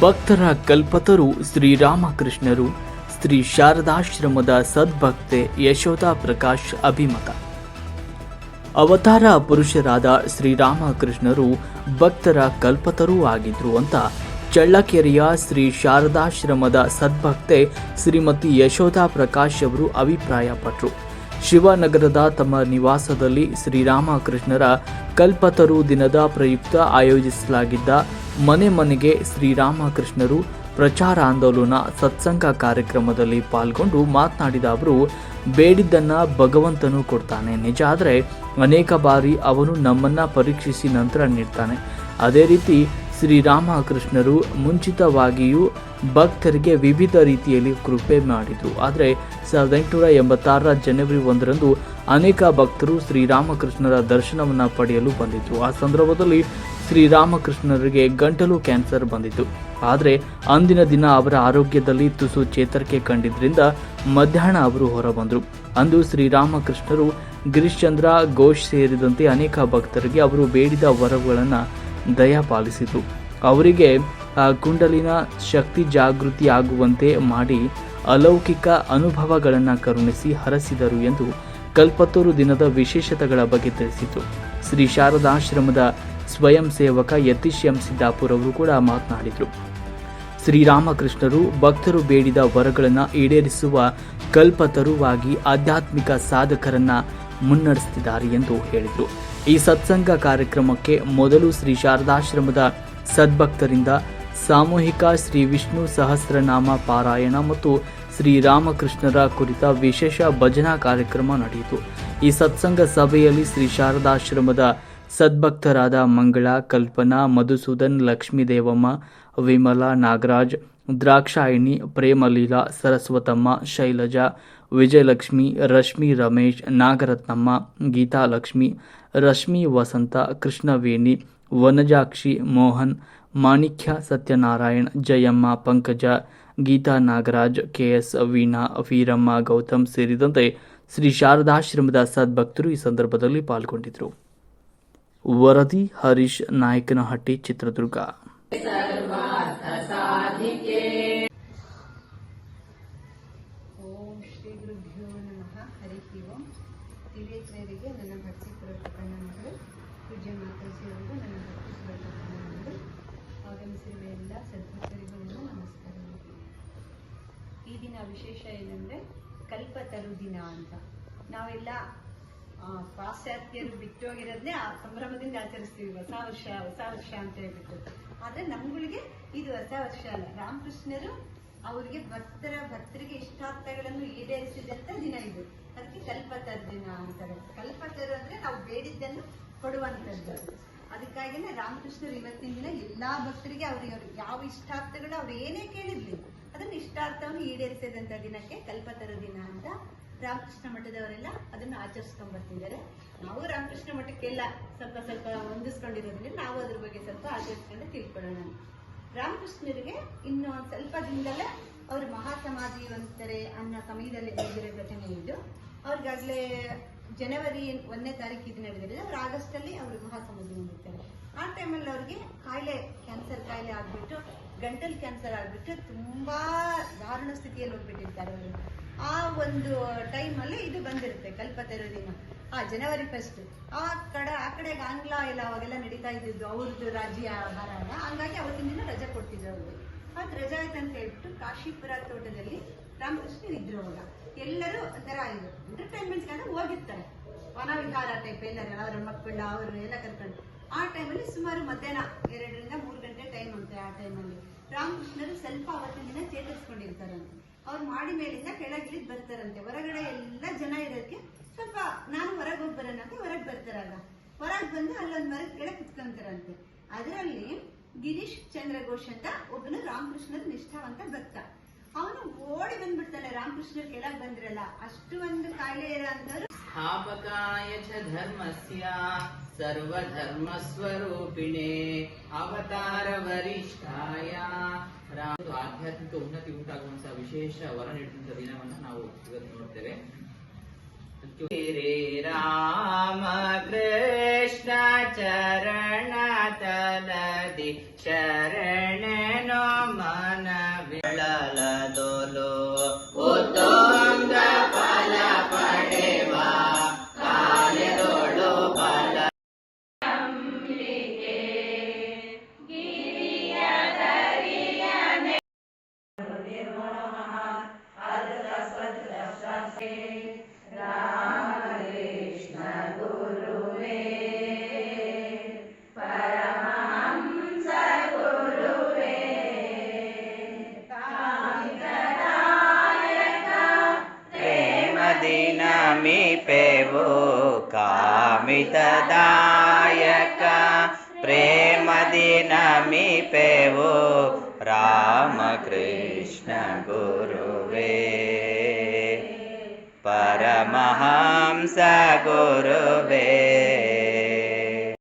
ಭಕ್ತರ ಕಲ್ಪತರು ಶ್ರೀರಾಮಕೃಷ್ಣರು ಶ್ರೀ ಶಾರದಾಶ್ರಮದ ಸದ್ಭಕ್ತೆ ಯಶೋಧ ಪ್ರಕಾಶ್ ಅಭಿಮತ. ಅವತಾರ ಪುರುಷರಾದ ಶ್ರೀರಾಮಕೃಷ್ಣರು ಭಕ್ತರ ಕಲ್ಪತರೂ ಆಗಿದ್ರು ಅಂತ ಚಳ್ಳಕೆರೆಯ ಶ್ರೀ ಶಾರದಾಶ್ರಮದ ಸದ್ಭಕ್ತೆ ಶ್ರೀಮತಿ ಯಶೋಧ ಪ್ರಕಾಶ್ ಅವರು ಅಭಿಪ್ರಾಯಪಟ್ಟರು ಶಿವನಗರದ ತಮ್ಮ ನಿವಾಸದಲ್ಲಿ ಶ್ರೀರಾಮಕೃಷ್ಣರ ಕಲ್ಪತರು ದಿನದ ಪ್ರಯುಕ್ತ ಆಯೋಜಿಸಲಾಗಿದ್ದ ಮನೆ ಮನೆಗೆ ಶ್ರೀರಾಮಕೃಷ್ಣರು ಪ್ರಚಾರ ಆಂದೋಲನ ಸತ್ಸಂಗ ಕಾರ್ಯಕ್ರಮದಲ್ಲಿ ಪಾಲ್ಗೊಂಡು ಮಾತನಾಡಿದ ಅವರು, ಬೇಡಿದ್ದನ್ನು ಭಗವಂತನು ಕೊಡ್ತಾನೆ. ನಿಜ ಆದರೆ ಅನೇಕ ಬಾರಿ ಅವನು ನಮ್ಮನ್ನು ಪರೀಕ್ಷಿಸಿ ನಂತರ ನೀಡ್ತಾನೆ. ಅದೇ ರೀತಿ ಶ್ರೀರಾಮಕೃಷ್ಣರು ಮುಂಚಿತವಾಗಿಯೂ ಭಕ್ತರಿಗೆ ವಿವಿಧ ರೀತಿಯಲ್ಲಿ ಕೃಪೆ ಮಾಡಿದರು. ಆದರೆ ಸಾವಿರದ ಎಂಟುನೂರ ಎಂಬತ್ತಾರರ ಜನವರಿ ಒಂದರಂದು ಅನೇಕ ಭಕ್ತರು ಶ್ರೀರಾಮಕೃಷ್ಣರ ದರ್ಶನವನ್ನು ಪಡೆಯಲು ಬಂದಿದ್ದರು ಆ ಸಂದರ್ಭದಲ್ಲಿ ಶ್ರೀರಾಮಕೃಷ್ಣರಿಗೆ ಗಂಟಲು ಕ್ಯಾನ್ಸರ್ ಬಂದಿತ್ತು. ಆದರೆ ಅಂದಿನ ದಿನ ಅವರ ಆರೋಗ್ಯದಲ್ಲಿ ತುಸು ಚೇತರಿಕೆ ಕಂಡಿದ್ದರಿಂದ ಮಧ್ಯಾಹ್ನ ಅವರು ಹೊರಬಂದರು. ಅಂದು ಶ್ರೀರಾಮಕೃಷ್ಣರು ಗಿರೀಶ್ಚಂದ್ರ ಘೋಷ್ ಸೇರಿದಂತೆ ಅನೇಕ ಭಕ್ತರಿಗೆ ಅವರು ಬೇಡಿದ ವರಗಳನ್ನು ದಯಪಾಲಿಸಿದರು ಅವರಿಗೆ ಕುಂಡಲಿನ ಶಕ್ತಿ ಜಾಗೃತಿ ಆಗುವಂತೆ ಮಾಡಿ ಅಲೌಕಿಕ ಅನುಭವಗಳನ್ನು ಕರುಣಿಸಿ ಹರಸಿದರು ಎಂದು ಕಲ್ಪತ್ತೂರು ದಿನದ ವಿಶೇಷತೆಗಳ ಬಗ್ಗೆ ತಿಳಿಸಿತು. ಶ್ರೀ ಶಾರದಾಶ್ರಮದ ಸ್ವಯಂ ಸೇವಕ ಯತೀಶ್ ಎಂ ಸಿದ್ದಾಪುರ್ ಅವರು ಕೂಡ ಮಾತನಾಡಿದರು. ಶ್ರೀರಾಮಕೃಷ್ಣರು ಭಕ್ತರು ಬೇಡಿದ ವರಗಳನ್ನು ಈಡೇರಿಸುವ ಕಲ್ಪತರುವಾಗಿ ಆಧ್ಯಾತ್ಮಿಕ ಸಾಧಕರನ್ನ ಮುನ್ನಡೆಸುತ್ತಿದ್ದಾರೆ ಎಂದು ಹೇಳಿದರು. ಈ ಸತ್ಸಂಗ ಕಾರ್ಯಕ್ರಮಕ್ಕೆ ಮೊದಲು ಶ್ರೀ ಶಾರದಾಶ್ರಮದ ಸದ್ಭಕ್ತರಿಂದ ಸಾಮೂಹಿಕ ಶ್ರೀ ವಿಷ್ಣು ಸಹಸ್ರನಾಮ ಪಾರಾಯಣ ಮತ್ತು ಶ್ರೀರಾಮಕೃಷ್ಣರ ಕುರಿತ ವಿಶೇಷ ಭಜನಾ ಕಾರ್ಯಕ್ರಮ ನಡೆಯಿತು. ಈ ಸತ್ಸಂಗ ಸಭೆಯಲ್ಲಿ ಶ್ರೀ ಶಾರದಾಶ್ರಮದ ಸದ್ಭಕ್ತರಾದ ಮಂಗಳ, ಕಲ್ಪನಾ, ಮಧುಸೂದನ್, ಲಕ್ಷ್ಮೀದೇವಮ್ಮ, ವಿಮಲಾ ನಾಗರಾಜ್ ದ್ರಾಕ್ಷಾಯಿಣಿ, ಪ್ರೇಮಲೀಲಾ, ಸರಸ್ವತಮ್ಮ, ಶೈಲಜಾ, ವಿಜಯಲಕ್ಷ್ಮಿ, ರಶ್ಮಿ ರಮೇಶ್, ನಾಗರತ್ನಮ್ಮ, ಗೀತಾಲಕ್ಷ್ಮಿ, ರಶ್ಮಿ ವಸಂತ, ಕೃಷ್ಣವೇಣಿ, ವನಜಾಕ್ಷಿ ಮೋಹನ್, ಮಾಣಿಕ್ಯ ಸತ್ಯನಾರಾಯಣ್, ಜಯಮ್ಮ ಪಂಕಜ, ಗೀತಾ ನಾಗರಾಜ್, ಕೆಎಸ್ ವೀಣಾ, ವೀರಮ್ಮ ಗೌತಮ್ ಸೇರಿದಂತೆ ಶ್ರೀ ಶಾರದಾಶ್ರಮದ ಸದ್ಭಕ್ತರು ಈ ಸಂದರ್ಭದಲ್ಲಿ ಪಾಲ್ಗೊಂಡಿದ್ದರು. ವರದಿ ಹರೀಶ್ ನಾಯಕನಹಟ್ಟಿ, ಚಿತ್ರದುರ್ಗ. ವಿವೇಚನರಿಗೆ ನನ್ನ ಭಕ್ತಿಪೂರ್ವಕ ಪ್ರಣಾಮಗಳು. ಪೂಜೆ ಮಾತಾಜಿಯವರಿಗೂ ನನ್ನ ಭಕ್ತಿಪೂರ್ವಕ ಪ್ರಣಾಮಗಳು. ಆಗಮಿಸಿರುವ ಎಲ್ಲ ಸದ್ಭಕ್ತರಿಗೂ ನನ್ನ ಈ ದಿನ ವಿಶೇಷ ಏನಂದ್ರೆ ಕಲ್ಪತರು ದಿನ ಅಂತ. ನಾವೆಲ್ಲ ಪಾಶ್ಚಾತ್ಯರು ಬಿಟ್ಟೋಗಿರೋದನ್ನೇ ಆ ಸಂಭ್ರಮದಿಂದ ಆಚರಿಸ್ತೀವಿ, ಹೊಸ ವರ್ಷ ಹೊಸ ವರ್ಷ ಅಂತ ಹೇಳ್ಬಿಟ್ಟು. ಆದ್ರೆ ನಮ್ಗಳಿಗೆ ಇದು ಹೊಸ ವರ್ಷ ಅಲ್ಲ. ರಾಮಕೃಷ್ಣರು ಅವರಿಗೆ ಭಕ್ತರ, ಭಕ್ತರಿಗೆ ಇಷ್ಟಾರ್ಥಗಳನ್ನು ಈಡೇರಿಸಿದಂತ ದಿನ ಇದು. ಅದಕ್ಕೆ ಕಲ್ಪತರ ದಿನ ಅಂತಾರೆ. ಕಲ್ಪತರು ಅಂದ್ರೆ ನಾವು ಬೇಡಿದ್ದನ್ನು ಕೊಡುವಂತದ್ದು ಅದಕ್ಕಾಗಿನೇ ರಾಮಕೃಷ್ಣರು ಇವತ್ತಿನ ದಿನ ಎಲ್ಲಾ ಭಕ್ತರಿಗೆ ಅವ್ರಿಗೆ ಯಾವ ಇಷ್ಟಾರ್ಥಗಳು ಅವ್ರು ಏನೇ ಕೇಳಿರ್ಲಿ, ಅದನ್ನ ಇಷ್ಟಾರ್ಥವನ್ನು ಈಡೇರಿಸಿದಂತ ದಿನಕ್ಕೆ ಕಲ್ಪತರ ದಿನ ಅಂತ ರಾಮಕೃಷ್ಣ ಮಠದವರೆಲ್ಲ ಅದನ್ನ ಆಚರಿಸ್ಕೊಂಡ್ ಬರ್ತಿದ್ದಾರೆ ನಾವು ರಾಮಕೃಷ್ಣ ಮಠಕ್ಕೆಲ್ಲ ಸ್ವಲ್ಪ ಸ್ವಲ್ಪ ಹೊಂದಿಸ್ಕೊಂಡಿರೋದ್ರಿಂದ ನಾವು ಅದ್ರ ಬಗ್ಗೆ ಸ್ವಲ್ಪ ಆಚರಿಸ್ಕೊಂಡು ತಿಳ್ಕೊಳ್ಳೋಣ. ರಾಮಕೃಷ್ಣರಿಗೆ ಇನ್ನು ಸ್ವಲ್ಪ ದಿನದಲ್ಲೇ ಅವರು ಮಹಾಸಮಾಧಿ ಹೊಂದ್ತಾರೆ ಅನ್ನೋ ಸಮಯದಲ್ಲಿ ನಡೆದಿರೋ ಘಟನೆ ಇದು. ಅವ್ರಿಗಾಗಲೇ ಜನವರಿ ಒಂದನೇ ತಾರೀಕು ಇದು ನಡೆದಿರೋದು. ಅವ್ರು ಆಗಸ್ಟ್ ಅಲ್ಲಿ ಅವರು ಮಹಾಸಮಾಧಿ ಹೊಂದಿರ್ತಾರೆ ಆ ಟೈಮಲ್ಲಿ ಅವ್ರಿಗೆ ಕಾಯಿಲೆ ಕ್ಯಾನ್ಸರ್ ಕಾಯಿಲೆ ಆಗ್ಬಿಟ್ಟು, ಗಂಟಲ್ ಕ್ಯಾನ್ಸರ್ ಆಗ್ಬಿಟ್ಟು ತುಂಬಾ ದಾರುಣ ಸ್ಥಿತಿಯಲ್ಲಿ ಹೋಗ್ಬಿಟ್ಟಿರ್ತಾರೆ ಅವರು. ಆ ಒಂದು ಟೈಮಲ್ಲಿ ಇದು ಬಂದಿರುತ್ತೆ ಕಲ್ಪತರು ದಿನ. ಆ ಜನವರಿ ಫಸ್ಟ್ ಆ ಕಡೆ, ಆ ಕಡೆಗೆ ಆಂಗ್ಲ ಎಲ್ಲ ಅವಾಗೆಲ್ಲ ನಡೀತಾ ಇದ್ದಿದ್ದು ಅವ್ರದ್ದು ರಾಜ್ಯ ಹಾರಾಟ ಹಂಗಾಗಿ ಅವತ್ತಿನ ಅದು ರಜೆ ಆಯ್ತು ಅಂತ ಹೇಳ್ಬಿಟ್ಟು ಕಾಶಿಪುರ ತೋಟದಲ್ಲಿ ರಾಮಕೃಷ್ಣ ಅವಾಗ ಎಲ್ಲರೂ ಒಂಥರ ಇದು ಎಂಟರ್ಟೈನ್ಮೆಂಟ್ಸ್ ಅಂದ್ರೆ ಹೋಗಿರ್ತಾರೆ. ವನವಿಹಾರ ಟೈಪ್ ಎಲ್ಲರೂ, ಅವ್ರ ಮಕ್ಕಳು, ಅವರು ಎಲ್ಲ ಕರ್ಕೊಂಡು. ಆ ಟೈಮಲ್ಲಿ ಸುಮಾರು ಮಧ್ಯಾಹ್ನ ಎರಡರಿಂದ ಮೂರು ಗಂಟೆ ಟೈಮ್ ಅಂತೆ ಆ ಟೈಮಲ್ಲಿ ರಾಮಕೃಷ್ಣರು ಸ್ವಲ್ಪ ಅವತ್ತಿನ ದಿನ ಚೇತರಿಸ್ಕೊಂಡಿರ್ತಾರಂತೆ ಅವ್ರು ಮಾಡಿ ಮೇಲಿಂದ ಕೆಳಗಿಳಿದ್ ಬರ್ತಾರಂತೆ. ಹೊರಗಡೆ ಎಲ್ಲ ಜನ ಇರೋದಕ್ಕೆ ಸ್ವಲ್ಪ ನಾನು ಹೊರಗೆ ಹೋಗಿ ಅಂತ ಹೊರಗೆ ಬರ್ತಾರಲ್ಲ. ಹೊರಗೆ ಬಂದು ಅಲ್ಲೊಂದ್ ಮರದ ಕೆಳಗೆ ಕುತ್ಕೊಂತಾರಂತೆ. ಅದರಲ್ಲಿ ಗಿರೀಶ್ ಚಂದ್ರ ಘೋಷ್ ಅಂತ ಒಬ್ಬನು ರಾಮಕೃಷ್ಣನ ನಿಷ್ಠಾವಂತ ಭಕ್ತ. ಅವನು ಓಡಿ ಬಂದ್ಬಿಡ್ತಾನೆ ರಾಮಕೃಷ್ಣ ಕೆಳಗ್ ಬಂದ್ರಲ್ಲ, ಅಷ್ಟು ಒಂದು ಕಾಯಿಲೆ ಇರ ಸ್ಥಾಪಕಾಯ ಚ ಧರ್ಮಸ್ಯ ಸರ್ವಧರ್ಮ ಸ್ವರೂಪಿಣೆ ಅವತಾರ ವರಿಷ್ಠಾಯ. ರಾಮ ಆಧ್ಯಾತ್ಮಿಕ ಉನ್ನತಿ ಉಂಟಾಗುವಂತಹ ವಿಶೇಷ ವರ ನೀಡುವಂತಹ ದಿನವನ್ನು ನಾವು ಇವತ್ತು ನೋಡ್ತೇವೆ. ರಾಮ ಕೃಷ್ಣ ಚರಣತಲ ತಲದಿ ಶರಣನೋ ಮನ ಬೆಳಲದೊಲು ಉತ್ತುಂಗ ಫಲ समीपे वो कामितदायक प्रेमदिनमीपे वो रामकृष्णगुरुवे। परमहंस गुरुवे